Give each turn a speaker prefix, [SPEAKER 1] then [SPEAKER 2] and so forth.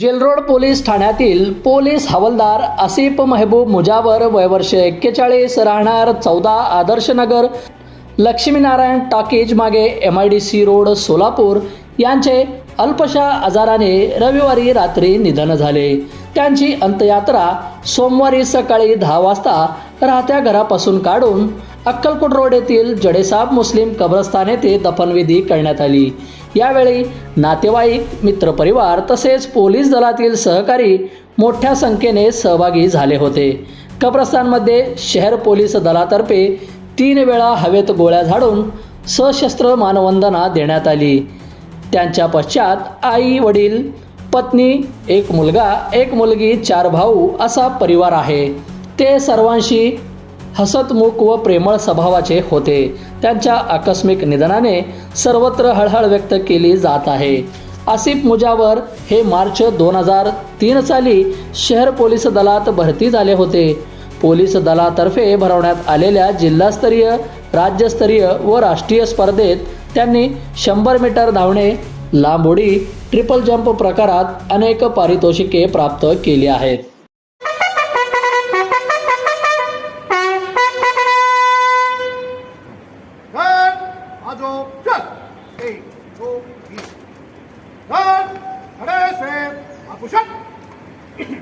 [SPEAKER 1] Jail Road police ठाण्यातील police हवलदार आसिफ महबूब मुजावर वयवर्ष एक्केचाळीस राहणार चौदा आदर्शनगर लक्ष्मीनारायण टाकीज मागे M I D C road Solapur. यांचे अल्पशा आजाराने रविवारी रात्री निधन झाले. त्यांची अंत्ययात्रा सोमवारी सकाळी दहा वाजता राहत्या घरापासून काढून अक्कलकोट रोड येथील जडेसाब मुस्लिम कब्रस्तान येथे दफनविधी करण्यात आली. यावेळी नातेवाईक मित्रपरिवार तसेच पोलीस दलातील सहकारी मोठ्या संख्येने सहभागी झाले होते. कब्रस्तानमध्ये शहर पोलीस दलातर्फे तीन वेळा हवेत गोळ्या झाडून सशस्त्र मानवंदना देण्यात आली. त्यांच्या पश्चात आई वडील पत्नी एक मुलगा एक मुलगी चार भाऊ असा परिवार आहे. ते सर्वांशी हसतमुख व प्रेमळ स्वभावाचे होते. त्यांच्या आकस्मिक निधनाने सर्वत्र हळहळ व्यक्त केली जात आहे. आसिफ मुजावर हे मार्च दोन हजार तीन साली शहर पोलीस दलात भरती झाले होते. पोलीस दलातर्फे भरवण्यात आलेल्या जिल्हास्तरीय राज्यस्तरीय व राष्ट्रीय स्पर्धेत त्यांनी शंभर मीटर धावणे लांब उडी ट्रिपल जंप प्रकारात अनेक पारितोषिके प्राप्त केली आहेत. adoption. A, O, B. Done. Arrest. Action.